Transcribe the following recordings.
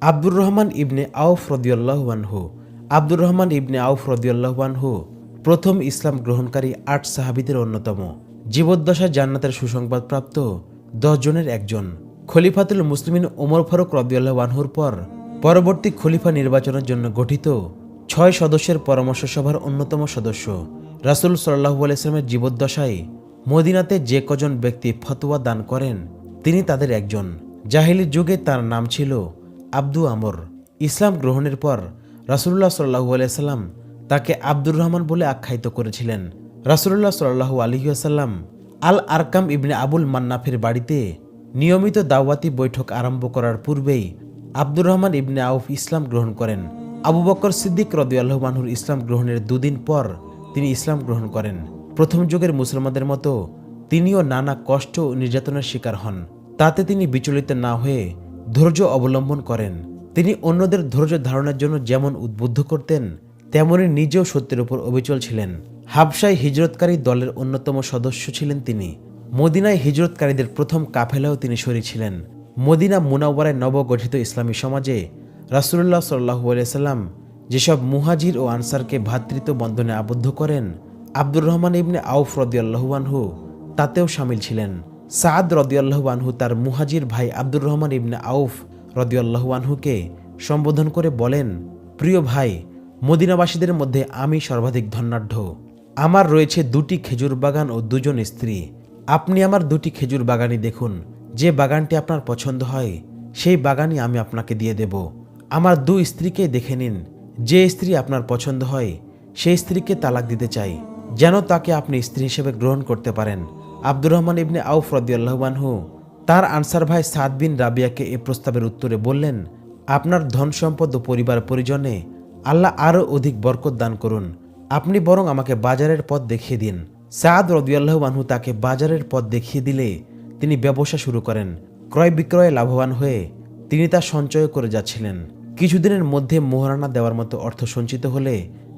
আব্দুর রহমান ইবনে আউফ রদিউল্লাহানহু আব্দুর রহমান ইবনে আউফ রদিউল্লাহানহু প্রথম ইসলাম গ্রহণকারী আট সাহাবিদের অন্যতম। জীবদ্দশা জান্নাতের সুসংবাদপ্রাপ্ত দশ জনের একজন। খলিফাতুল মুসলিমিন ওমর ফারুক রদিউল্লাহানহুর পর পরবর্তী খলিফা নির্বাচনের জন্য গঠিত ছয় সদস্যের পরামর্শ সভার অন্যতম সদস্য। রাসুল সাল্লাহু আলাইসলামের জীবদ্দশায় মদিনাতে যে কজন ব্যক্তি ফতোয়া দান করেন, তিনি তাদের একজন। জাহিলির যুগে তার নাম ছিল আব্দু আমর। ইসলাম গ্রহণের পর রাসুল্লাহ সাল্লাহু আলাইসাল্লাম তাকে আব্দুর রহমান বলে আখ্যায়িত করেছিলেন। রাসুল্লাহ সাল্লাহু আলহিহাসাল্লাম আল আরকাম ইবনে আবুল মান্নাফের বাড়িতে নিয়মিত দাওয়াতি বৈঠক আরম্ভ করার পূর্বেই আব্দুর রহমান ইবনে আউফ ইসলাম গ্রহণ করেন। আবু বকর সিদ্দিক রদিয়াল্লাহ মানহুর ইসলাম গ্রহণের দুদিন পর তিনি ইসলাম গ্রহণ করেন। প্রথম যুগের মুসলমানদের মতো তিনিও নানা কষ্ট ও নির্যাতনের শিকার হন। তাতে তিনি বিচলিত না হয়ে ধৈর্য অবলম্বন করেন। তিনি অন্যদের ধৈর্য ধারণের জন্য যেমন উদ্বুদ্ধ করতেন, তেমনি নিজেও সত্যের উপর অবিচল ছিলেন। হাবসায় হিজরতকারী দলের অন্যতম সদস্য ছিলেন তিনি। মদিনায় হিজরতকারীদের প্রথম কাফেলাও তিনি শরীর ছিলেন। মদিনা মুনাওয়ারায় নবগঠিত ইসলামী সমাজে রাসুল্লাহ সাল্লাহু আলিয়াল্লাম যেসব মুহাজির ও আনসারকে ভ্রাতৃত্ব বন্ধনে আবদ্ধ করেন, আব্দুর রহমান ইবনে আউফ রদিয়াল্লাহুয়ানহু তাতেও সামিল ছিলেন। সাদ রদিয়াল্লাহুয়ানহু তার মুহাজির ভাই আব্দুর রহমান ইবনে আউফ রদিয়াল্লাহুয়ানহুকে সম্বোধন করে বলেন, প্রিয় ভাই, মদিনাবাসীদের মধ্যে আমি সর্বাধিক ধনাঢ্য। আমার রয়েছে দুটি খেজুর বাগান ও দুজন স্ত্রী। আপনি আমার দুটি খেজুর বাগানই দেখুন। যে বাগানটি আপনার পছন্দ হয়, সেই বাগানই আমি আপনাকে দিয়ে দেব। আমার দুই স্ত্রীকে দেখে নিন। যে স্ত্রী আপনার পছন্দ হয়, সেই স্ত্রীকে তালাক দিতে চাই। যেন তাকে আপনি স্ত্রী হিসেবে গ্রহণ করতে পারেন। আব্দুর রহমান ইবনে আউফ রদিয়াল্লাহবানহু তার আনসার ভাই সাদ বিন রাবিয়াকে এ প্রস্তাবের উত্তরে বললেন, আপনার ধন সম্পদ ও পরিবার পরিজনে আল্লাহ আরও অধিক বরকত দান করুন। আপনি বরং আমাকে বাজারের পথ দেখিয়ে দিন। সাদ রদিয়াল্লাহ আনহু তাকে বাজারের পথ দেখিয়ে দিলে তিনি ব্যবসা শুরু করেন, ক্রয় বিক্রয়ে লাভবান হয়ে তিনি তা সঞ্চয় করে যাচ্ছিলেন। কিছুদিনের মধ্যে মোহরানা দেওয়ার মতো অর্থ সঞ্চিত হলে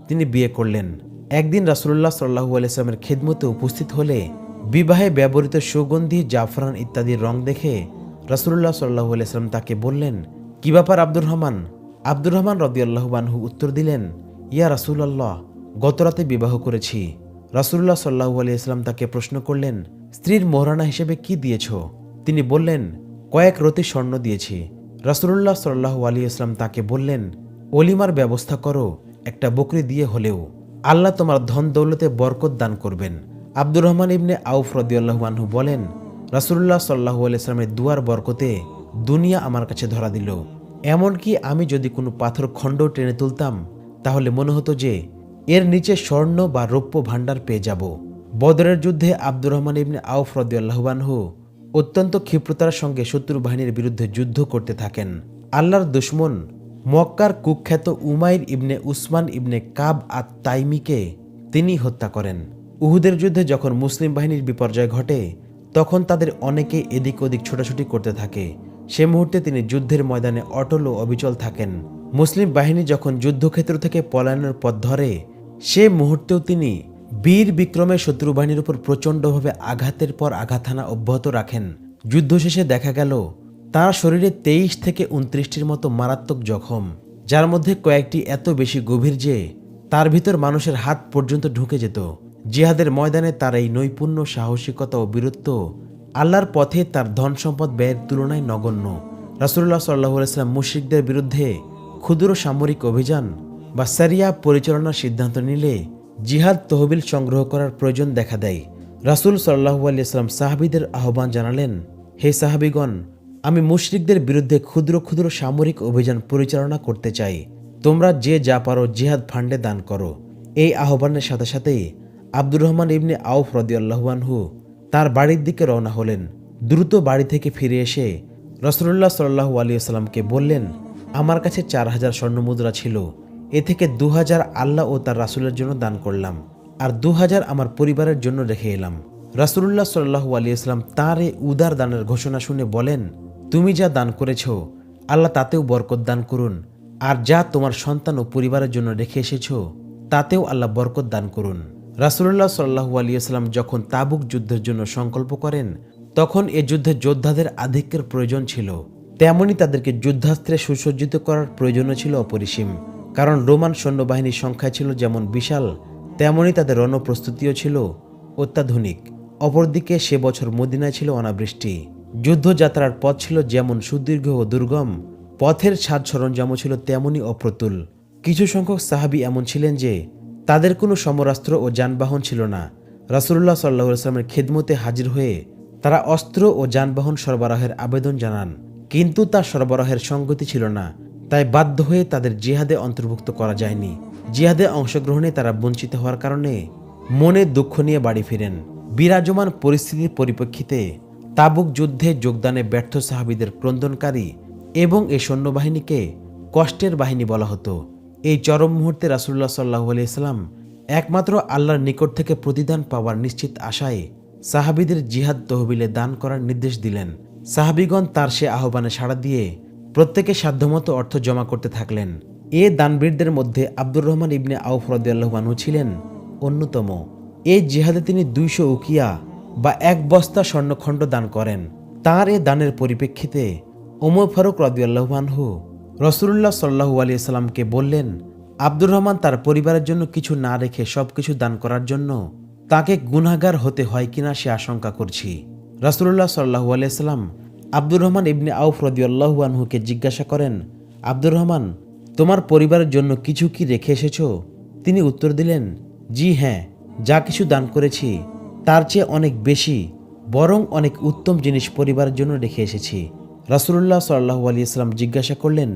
তিনি বিয়ে করলেন। একদিন রাসুল্লাহ সাল্লাহু আলাইসলামের খেদমতে উপস্থিত হলে বিবাহে ব্যবহৃত সুগন্ধি, জাফরান ইত্যাদির রং দেখে রাসুল্লাহ সাল্লাহু আলাইসলাম তাকে বললেন, কি ব্যাপার আব্দুর রহমান? আব্দুর রহমান রদিয়াল্লাহবানহু উত্তর দিলেন, ইয়া রাসুলাল্লাহ গতরাতে বিবাহ করেছি। রাসুল্লাহ সাল্লাহু আলিয়াল্লাম তাকে প্রশ্ন করলেন, স্ত্রীর মোহরানা হিসেবে কি দিয়েছ? তিনি বললেন, কয়েক রতি স্বর্ণ দিয়েছি। রাসুল্লাহ সাল্লাহু আলিয়াল্লাম তাকে বললেন, অলিমার ব্যবস্থা করো, একটা বকরি দিয়ে হলেও। আল্লাহ তোমার ধন দৌলতে বরকত দান করবেন। আব্দুর রহমান ইবনে আউফ রদিয়াল্লাহু বলেন রাসুল্লাহ সাল্লাহু আলিয়াল্লামের দুয়ার বরকতে দুনিয়া আমার কাছে ধরা দিল। এমনকি আমি যদি কোনো পাথর খণ্ড টেনে তুলতাম, তাহলে মনে হতো যে এর নিচে স্বর্ণ বা রৌপ্য ভাণ্ডার পেয়ে যাব। বদরের যুদ্ধে আব্দুর রহমান ইবনে আউফ রদিয়াল্লাহবানহু অত্যন্ত ক্ষিপ্রতার সঙ্গে শত্রু বাহিনীর বিরুদ্ধে যুদ্ধ করতে থাকেন। আল্লাহর দুশ্মন মক্কার কুখ্যাত উমাইর ইবনে উসমান ইবনে কাব আত তাইমিকে তিনি হত্যা করেন। উহুদের যুদ্ধে যখন মুসলিম বাহিনীর বিপর্যয় ঘটে, তখন তাদের অনেকে এদিক ওদিক ছোটাছুটি করতে থাকে। সে মুহূর্তে তিনি যুদ্ধের ময়দানে অটল ও অবিচল থাকেন। মুসলিম বাহিনী যখন যুদ্ধক্ষেত্র থেকে পলায়নের পথ ধরে, সে মুহূর্তেও তিনি বীর বিক্রমে শত্রু বাহিনীর উপর প্রচণ্ডভাবে আঘাতের পর আঘাত হানা অব্যাহত রাখেন। যুদ্ধ শেষে দেখা গেল, তার শরীরে তেইশ থেকে উনত্রিশটির মতো মারাত্মক জখম, যার মধ্যে কয়েকটি এত বেশি গভীর যে তার ভিতর মানুষের হাত পর্যন্ত ঢুকে যেত। জিহাদের ময়দানে তার এই নৈপুণ্য, সাহসিকতা ও বীরত্ব আল্লাহর পথে তার ধন সম্পদ ব্যয়ের তুলনায় নগণ্য। রাসুল্লাহ সাল্লাহ আলাইসলাম মুশ্রিকদের বিরুদ্ধে ক্ষুদ্র সামরিক অভিযান বা সারিয়া পরিচালনার সিদ্ধান্ত নিলে জিহাদ তহবিল সংগ্রহ করার প্রয়োজন দেখা দেয়। রাসুল সাল্লাহু আলিয়াল্লাম সাহাবিদের আহ্বান জানালেন, হে সাহাবিগণ, আমি মুশরিকদের বিরুদ্ধে ক্ষুদ্র ক্ষুদ্র সামরিক অভিযান পরিচালনা করতে চাই। তোমরা যে যা পারো জিহাদ ফান্ডে দান করো। এই আহ্বানের সাথে সাথেই আব্দুর রহমান ইবনে আউফ রদিয়াল্লাহুয়ানহু তার বাড়ির দিকে রওনা হলেন। দ্রুত বাড়ি থেকে ফিরে এসে রসুল্লাহ সাল্লাহু আলিয়াল্লামকে বললেন, আমার কাছে চার হাজার স্বর্ণমুদ্রা ছিল। এ থেকে দু হাজার আল্লাহ ও তার রাসুলের জন্য দান করলাম। আর দু হাজার আমার পরিবারের জন্য রেখে এলাম। রাসুল্লাহ সাল্লাহু আলিয়াল্লাম তাঁর এই উদার দানের ঘোষণা শুনে বলেন, তুমি যা দান করেছ, আল্লাহ তাতেও বরকত দান করুন। আর যা তোমার সন্তান ও পরিবারের জন্য রেখে এসেছ, তাতেও আল্লাহ বরকত দান করুন। রাসুল্লাহ সাল্লাহু আলিয়াল্লাম যখন তাবুক যুদ্ধের জন্য সংকল্প করেন, তখন এ যুদ্ধে যোদ্ধাদের আধিক্যের প্রয়োজন ছিল। তেমনি তাদেরকে যুদ্ধাস্ত্রে সুসজ্জিত করার প্রয়োজনও ছিল অপরিসীম। কারণ রোমান সৈন্যবাহিনীর সংখ্যা ছিল যেমন বিশাল, তেমনি তাদের রণপ্রস্তুতিও ছিল অত্যাধুনিক। অপরদিকে সে বছর মদিনায় ছিল অনাবৃষ্টি। যুদ্ধযাত্রার পথ ছিল যেমন সুদীর্ঘ ও দুর্গম, পথের সাজ সরঞ্জামও ছিল তেমনই অপ্রতুল। কিছু সংখ্যক সাহাবি এমন ছিলেন যে তাদের কোনো সমরাস্ত্র ও যানবাহন ছিল না। রাসুল্লাহ সাল্লাহ আসলামের খেদমতে হাজির হয়ে তারা অস্ত্র ও যানবাহন সরবরাহের আবেদন জানান, কিন্তু তা সরবরাহের সঙ্গতি ছিল না। তাই বাধ্য হয়ে তাদের জিহাদে অন্তর্ভুক্ত করা যায়নি। জিহাদে অংশগ্রহণে তারা বঞ্চিত হওয়ার কারণে মনে দুঃখ নিয়ে বাড়ি ফিরেন। বিরাজমান পরিস্থিতির পরিপ্রেক্ষিতে তাবুক যুদ্ধে যোগদানে ব্যর্থ সাহাবিদের ক্রন্দনকারী এবং এই সৈন্যবাহিনীকে কষ্টের বাহিনী বলা হতো। এই চরম মুহূর্তে রাসুল্লাহ সাল্লাহ আলিয়াল্লাম একমাত্র আল্লাহর নিকট থেকে প্রতিদান পাওয়ার নিশ্চিত আশায় সাহাবিদের জিহাদ তহবিলে দান করার নির্দেশ দিলেন। সাহাবিগণ তার সে আহ্বানে সাড়া দিয়ে প্রত্যেকে সাধ্যমতো অর্থ জমা করতে থাকলেন। এ দানবীরদের মধ্যে আব্দুর রহমান ইবনে আউফ রদিয়াল্লাহবানু ছিলেন অন্যতম। এই জিহাদে তিনি দুইশো উকিয়া বা এক বস্তা স্বর্ণখণ্ড দান করেন। তার এ দানের পরিপ্রেক্ষিতে ওমর ফারুক রদিয়াল্লাহবানহু রসুল্লাহ সাল্লাহু আলিয়া বললেন, আব্দুর রহমান তার পরিবারের জন্য কিছু না রেখে সবকিছু দান করার জন্য তাকে গুনাগার হতে হয় কিনা সে আশঙ্কা করছি। রাসুল্লাহ সাল্লাহু আলিয়াল্লাম আব্দুর রহমান ইবনে আউফ রদিউল্লাহু আনহুকে জিজ্ঞাসা করেন, আব্দুর রহমান, তোমার পরিবারের জন্য কিছু কি রেখে এসেছ? তিনি উত্তর দিলেন, জি হ্যাঁ যা কিছু দান করেছি, তার চেয়ে অনেক বেশি, বরং অনেক উত্তম জিনিস পরিবারের জন্য রেখে এসেছি। রাসুল্লাহ সাল্লাহু ইসলাম জিজ্ঞাসা করলেন,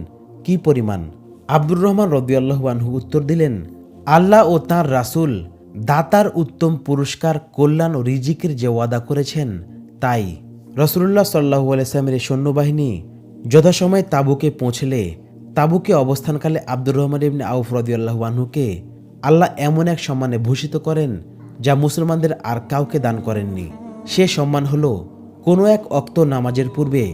কি পরিমাণ? আব্দুর রহমান রদিউল্লাহু আনহু উত্তর দিলেন, আল্লাহ ও তাঁর রাসূল দাতার উত্তম পুরস্কার, কল্যাণ ও রিজিকের যে ওয়াদা করেছেন, তাই। রসুল্লাহ সাল্লাহু আলাইসলামের সৈন্যবাহিনী যথাসময়ে তাবুকে পৌঁছলে, তাবুকে অবস্থানকালে আব্দুর রহমান ইবনে আউফ রদিয়াল্লাহু আনহুকে আল্লাহ এমন এক সম্মানে ভূষিত করেন, যা মুসলমানদের আর কাউকে দান করেননি। সে সম্মান হল কোনো এক অক্ত নামাজের পূর্বে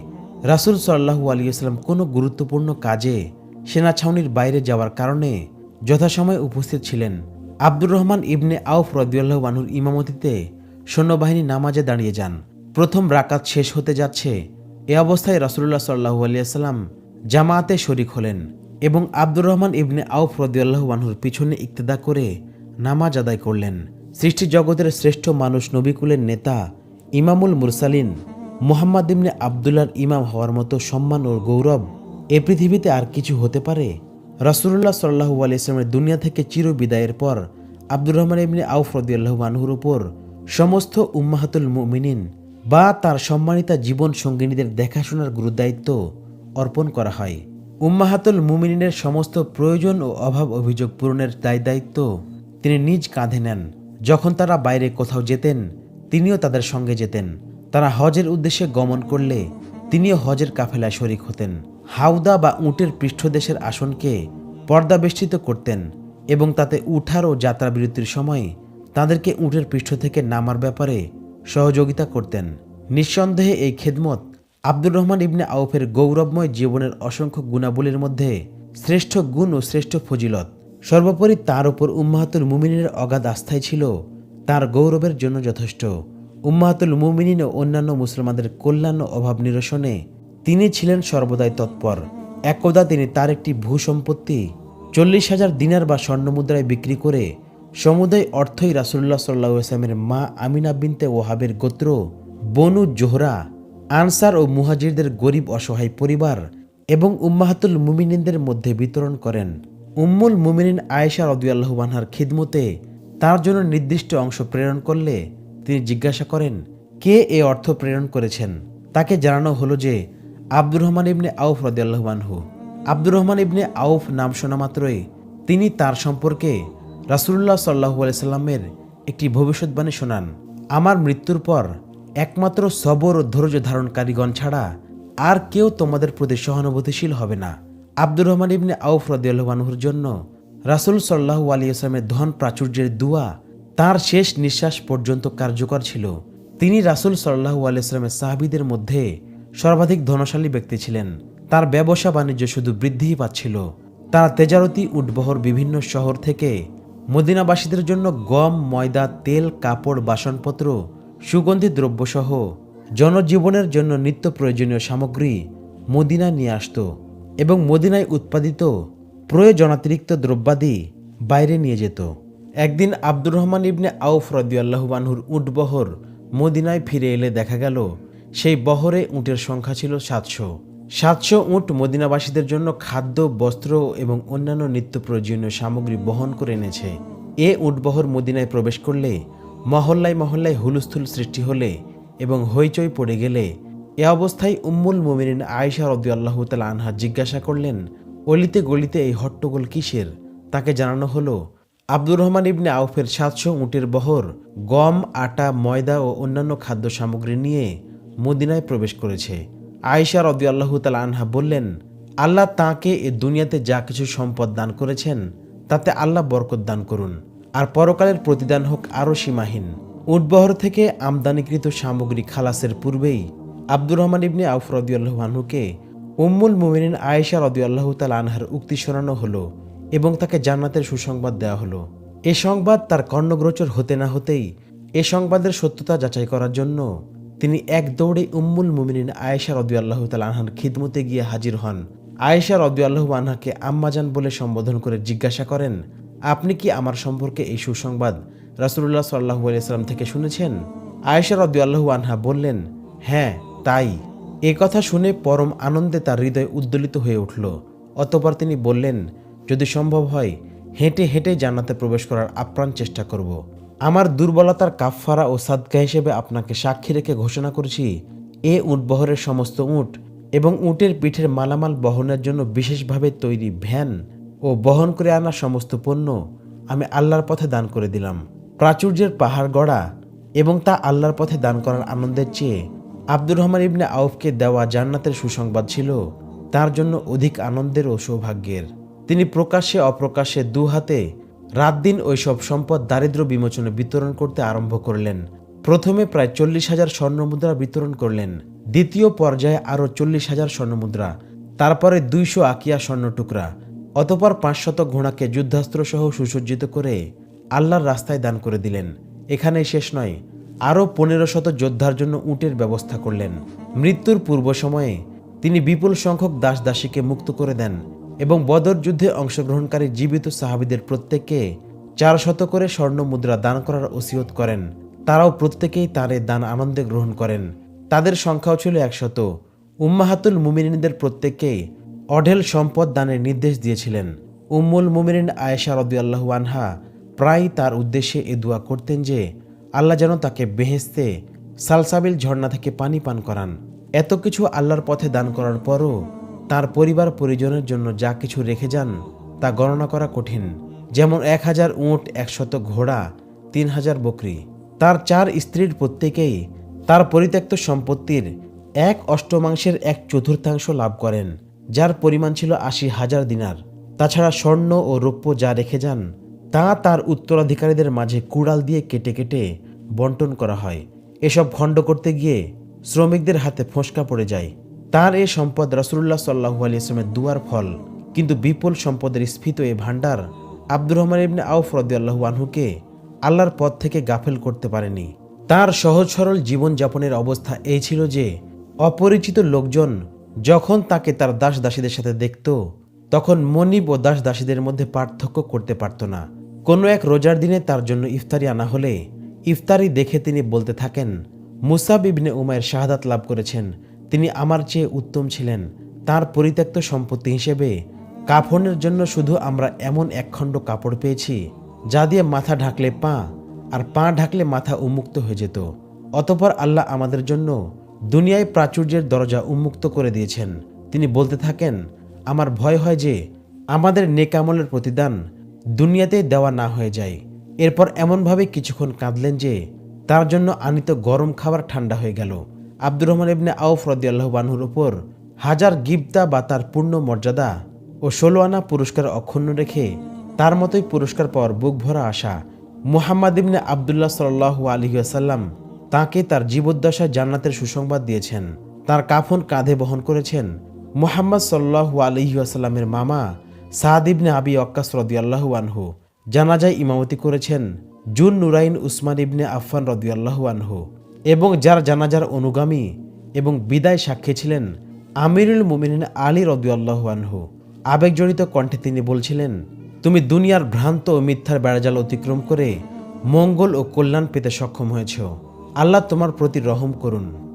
রাসুল সাল্লাহু আলিয়াল্লাম কোনো গুরুত্বপূর্ণ কাজে সেনা ছাউনির বাইরে যাওয়ার কারণে যথাসময়ে উপস্থিত ছিলেন। আব্দুর রহমান ইবনে আউফ রদিউল্লাহ বানুর ইমামতিতে সৈন্যবাহিনী নামাজে দাঁড়িয়ে যান। প্রথম রাকাত শেষ হতে যাচ্ছে। এ অবস্থায় রাসুল্লাহ সাল্লাহু আলিয়াল্লাম জামায়াতে শরিক হলেন এবং আব্দুর রহমান ইবনে আউফ রদিউল্লাহ বানহুর পিছনে ইক্তেদা করে নামাজ আদায় করলেন। সৃষ্টি জগতের শ্রেষ্ঠ মানুষ নবিকুলের নেতা ইমামুল মুরসালিন মুহাম্মদ ইমনে আবদুল্লার ইমাম হওয়ার মতো সম্মান ও গৌরব এ পৃথিবীতে আর কিছু হতে পারে? রাসুল্লাহ সাল্লাহু আলিয়াল্লামের দুনিয়া থেকে চির বিদায়ের পর আব্দুর রহমান ইবনে আউফ রদিয়াল্লাহু আনহুর উপর সমস্ত উম্মাহাতুল মুমিনিন বা তার সম্মানিতা জীবন সঙ্গিনীদের দেখাশোনার গুরুদায়িত্ব অর্পণ করা হয়। উম্মাহাতুল মুমিনিনের সমস্ত প্রয়োজন ও অভাব অভিযোগ পূরণের দায় দায়িত্ব তিনি নিজ কাঁধে নেন। যখন তারা বাইরে কোথাও যেতেন, তিনিও তাদের সঙ্গে যেতেন। তারা হজের উদ্দেশ্যে গমন করলে তিনিও হজের কাফেলায় শরিক হতেন। হাউদা বা উটের পৃষ্ঠদেশের আসনকে পর্দাবেষ্টিত করতেন এবং তাতে উঠার ও যাত্রা বিরতির সময় তাদেরকে উটের পৃষ্ঠ থেকে নামার ব্যাপারে সহযোগিতা করতেন। নিঃসন্দেহে এই খেদমত আব্দুর রহমান ইবনে আউফের গৌরবময় জীবনের অসংখ্য গুণাবলীর মধ্যে শ্রেষ্ঠ গুণ ও শ্রেষ্ঠ ফজিলত। সর্বোপরি তার উপর উম্মাহাতুল মুমিনের অগাধ আস্থাই ছিল তার গৌরবের জন্য যথেষ্ট। উম্মাহাতুল মুমিনিন ও অন্যান্য মুসলমানদের কল্যাণ অভাব নিরসনে তিনি ছিলেন সর্বদাই তৎপর। একদা তিনি তার একটি ভূসম্পত্তি, চল্লিশ হাজার দিনার বা স্বর্ণমুদ্রায় বিক্রি করে সমুদায় অর্থই রাসুল্লাহ সাল্লাহ ইসলামের মা আমিনা বিনতে ওহাবের গোত্র, বনু জোহরা, আনসার ও মুহাজিরদের গরিব অসহায় পরিবার এবং উম্মাহাতুল মুমিনিনদের মধ্যে বিতরণ করেন। উম্মুল মুমিনিন আয়েশা রদিয়াল্লাহু আনহার খিদমতে তার জন্য নির্দিষ্ট অংশ প্রেরণ করলে তিনি জিজ্ঞাসা করেন, কে এ অর্থ প্রেরণ করেছেন? তাকে জানানো হলো যে, আব্দুর রহমান ইবনে আউফ রদিয়াল্লাহু আনহু। আব্দুর রহমান ইবনে আউফ নাম শোনা মাত্রই তিনি তার সম্পর্কে রাসুল্লাহ সাল্লাহু আলাইসাল্লামের একটি ভবিষ্যৎবাণী শোনান। আমার মৃত্যুর পর একমাত্র সবর ও ধৈর্য ধারণকারীগণ ছাড়া আর কেউ তোমাদের প্রতি সহানুভূতিশীল হবে না। আব্দুর রহমান ইবনে আউফ রদিয়ালহুর জন্য রাসুল সাল্লাহু আলী আসলামের ধন প্রাচুর্যের দুয়া তার শেষ নিঃশ্বাস পর্যন্ত কার্যকর ছিল। তিনি রাসুল সাল্লাহু আলী আসলামের সাহাবিদের মধ্যে সর্বাধিক ধনশালী ব্যক্তি ছিলেন। তার ব্যবসা বাণিজ্য শুধু বৃদ্ধিই পাচ্ছিল। তার তেজারতি উঠবহর বিভিন্ন শহর থেকে মদিনাবাসীদের জন্য গম, ময়দা, তেল, কাপড়, বাসনপত্র, সুগন্ধি দ্রব্যসহ জনজীবনের জন্য নিত্য প্রয়োজনীয় সামগ্রী মদিনা নিয়ে আসতো এবং মদিনায় উৎপাদিত প্রয়োজনাতিরিক্ত দ্রব্যাদি বাইরে নিয়ে যেত। একদিন আব্দুর রহমান ইবনে আউফ রদিয়াল্লাহুবানহুর উটবহর মদিনায় ফিরে এলে দেখা গেল, সেই বহরে উটের সংখ্যা ছিল সাতশো। সাতশো উট মদিনাবাসীদের জন্য খাদ্য, বস্ত্র এবং অন্যান্য নিত্য প্রয়োজনীয় সামগ্রী বহন করে এনেছে। এ উটবহর মদিনায় প্রবেশ করলে, মহল্লায় মহল্লায় হুলস্থুল সৃষ্টি হলে এবং হইচই পড়ে গেলে, এ অবস্থায় উম্মুল মোমিনিন আয়েশা রদি আল্লাহ তালা আনহা জিজ্ঞাসা করলেন, অলিতে গলিতে এই হট্টগোল কিসের? তাকে জানানো হলো আব্দুর রহমান ইবনে আউফের সাতশো উটের বহর, গম, আটা, ময়দা ও অন্যান্য খাদ্য সামগ্রী নিয়ে মদিনায় প্রবেশ করেছে। আয়েশা রদি আল্লাহ তাল আনহা বললেন, আল্লাহ তাঁকে এ দুনিয়াতে যা কিছু সম্পদ দান করেছেন, তাতে আল্লাহ বরকত দান করুন। আর পরকালের প্রতিদান হোক আরও সীমাহীন। উটবহর থেকে আমদানিকৃত সামগ্রী খালাসের পূর্বেই আব্দুর রহমান ইবনে আউফ রদিউল্লাহ আনহুকে উম্মুল মুমিনিন আয়েশা রদিউল্লাহ তাল আনহার উক্তি শোনানো হলো। এবং তাকে জান্নাতের সুসংবাদ দেওয়া হলো। এ সংবাদ তার কর্ণগ্রোচর হতে না হতেই এ সংবাদের সত্যতা যাচাই করার জন্য তিনি এক দৌড়ে উম্মুল মুমিনিন আয়েশা রদিউল্লাহ তাল আনহার খিদমতে গিয়ে হাজির হন। আয়েশা রদিউল্লাহ আনহাকে আম্মাজান বলে সম্বোধন করে জিজ্ঞাসা করেন, আপনি কি আমার সম্পর্কে এই সুসংবাদ রাসুল্লাহ সাল্লাহু আলিয়াল্লাম থেকে শুনেছেন? আয়েশা রদু আল্লাহ আনহা বললেন হ্যাঁ তাই। এ কথা শুনে পরম আনন্দে তার হৃদয় উদ্দোলিত হয়ে উঠল। অতপর তিনি বললেন যদি সম্ভব হয়, হেঁটে হেঁটে জান্নাতে প্রবেশ করার আপ্রাণ চেষ্টা করব। আমার দুর্বলতার কাফফারা ও সাদকা হিসেবে আপনাকে সাক্ষী রেখে ঘোষণা করেছি, এ উটবহরের সমস্ত উট এবং উটের পিঠের মালামাল বহনের জন্য বিশেষভাবে তৈরি ভ্যান ও বহন করে আনা সমস্ত পণ্য আমি আল্লাহর পথে দান করে দিলাম। প্রাচুর্যের পাহাড় গড়া এবং তা আল্লাহর পথে দান করার আনন্দের চেয়ে আব্দুর রহমান ইবনে আউফকে দেওয়া জান্নাতের সুসংবাদ ছিল, তার জন্য অধিক আনন্দের ও সৌভাগ্যের। তিনি প্রকাশ্যে অপ্রকাশ্যে দু হাতে রাত দিন ওইসব সম্পদ দারিদ্র বিমোচনে বিতরণ করতে আরম্ভ করলেন। প্রথমে প্রায় চল্লিশ হাজার স্বর্ণমুদ্রা বিতরণ করলেন। দ্বিতীয় পর্যায়ে আরও চল্লিশ হাজার স্বর্ণমুদ্রা। তারপরে দুইশো আকিয়া স্বর্ণ টুকরা অতপর পাঁচশত ঘোড়াকে যুদ্ধাস্ত্রসহ সুসজ্জিত করে আল্লাহর রাস্তায় দান করে দিলেন। এখানেই শেষ নয়, আরও পনেরো শত যোদ্ধার জন্য উটের ব্যবস্থা করলেন। মৃত্যুর পূর্ব সময়ে তিনি বিপুল সংখ্যক দাস দাসীকে মুক্ত করে দেন। এবং বদর যুদ্ধে অংশগ্রহণকারী জীবিত সাহাবিদের প্রত্যেককে চার শত করে স্বর্ণ মুদ্রা দান করার ওসিয়ত করেন। তারাও প্রত্যেকেই তার দান আনন্দে গ্রহণ করেন। তাদের সংখ্যাও ছিল একশত উম্মাহাতুল মুমিনিনদের প্রত্যেককেই অঢেল সম্পদ দানের নির্দেশ দিয়েছিলেন। উম্মুল মুমিনিন আয়েশা রদিয়াল্লাহু আনহা প্রায় তার উদ্দেশ্যে এ দোয়া করতেন যে, আল্লাহ যেন তাকে বেহেস্তে সালসাবিল ঝর্ণা থেকে পানি পান করান। এত কিছু আল্লাহর পথে দান করার পরও তার পরিবার পরিজনের জন্য যা কিছু রেখে যান তা গণনা করা কঠিন, যেমন এক হাজার উঁট, একশত ঘোড়া, তিন হাজার বকরি। তার চার স্ত্রীর প্রত্যেকেই তার পরিত্যক্ত সম্পত্তির এক অষ্টমাংশের এক চতুর্থাংশ লাভ করেন, যার পরিমাণ ছিল আশি হাজার দিনার। তাছাড়া স্বর্ণ ও রৌপ্য যা রেখে যান, তা তার উত্তরাধিকারীদের মাঝে কুড়াল দিয়ে কেটে কেটে বন্টন করা হয়। এসব খণ্ড করতে গিয়ে শ্রমিকদের হাতে ফোঁসকা পড়ে যায়। তার এ সম্পদ রাসুল্লাহ সাল্লাহু আলি ইসলামের দুয়ার ফল। কিন্তু বিপুল সম্পদের স্ফীত এ ভাণ্ডার আব্দুর রহমান ইবনে আউফ রদিয়াল্লাহু আনহুকে আল্লাহর পথ থেকে গাফেল করতে পারেনি। তার সহজ সরল জীবনযাপনের অবস্থা এই ছিল যে, অপরিচিত লোকজন যখন তাকে তার দাস দাসীদের সাথে দেখত, তখন মনিব ও দাস দাসীদের মধ্যে পার্থক্য করতে পারত না। কোনো এক রোজার দিনে তার জন্য ইফতারি আনা হলে ইফতারি দেখে তিনি বলতে থাকেন, মুসাব ইবনে উমায়ের শাহাদাত লাভ করেছেন তিনি আমার চেয়ে উত্তম ছিলেন। তার পরিত্যক্ত সম্পত্তি হিসেবে কাফনের জন্য শুধু আমরা এমন একখণ্ড কাপড় পেয়েছি, যা দিয়ে মাথা ঢাকলে পা আর পা ঢাকলে মাথা উন্মুক্ত হয়ে যেত। অতপর আল্লাহ আমাদের জন্য দুনিয়ায় প্রাচুর্যের দরজা উন্মুক্ত করে দিয়েছেন। তিনি বলতে থাকেন, আমার ভয় হয় যে আমাদের নেকামলের প্রতিদান দুনিয়াতেই দেওয়া না হয়ে যায়। এরপর এমনভাবে কিছুক্ষণ কাঁদলেন যে তার জন্য আনিত গরম খাবার ঠান্ডা হয়ে গেল। আব্দুর রহমান ইবনে আউফ রদিয়াল্লাহ বানহুর উপর হাজার গিবতা বা তার পূর্ণ মর্যাদা ও ষোলো আনা পুরস্কার অক্ষুণ্ণ রেখে তার মতোই পুরস্কার পাওয়ার বুক ভরা আশা মুহাম্মদ ইবনে আবদুল্লাহ সাল্লাহু আলহিহাসাল্লাম তাকে তার জীবদ্দশায় জান্নাতের সুসংবাদ দিয়েছেন। তার কাফন কাঁধে বহন করেছেন মুহাম্মদ সাল্লাহু আলহিহাসাল্লামের মামা সাদ ইবনে আবি অক্কাস রদিয়াল্লাহু আনহু। জানাজায় ইমামতি করেছেন Zun Nurain Usman ibn Affan রদিয়াল্লাহু আনহু। এবং যার জানাজার অনুগামী এবং বিদায় সাক্ষী ছিলেন আমিরুল মুমিনিন আলী রদুয়াল্লাহ আনহু। আবেগজনিত কণ্ঠে তিনি বলছিলেন, তুমি দুনিয়ার ভ্রান্ত ও মিথ্যার বেড়াজাল অতিক্রম করে মঙ্গল ও কল্যাণ পেতে সক্ষম হয়েছ। আল্লাহ তোমার প্রতি রহম করুন।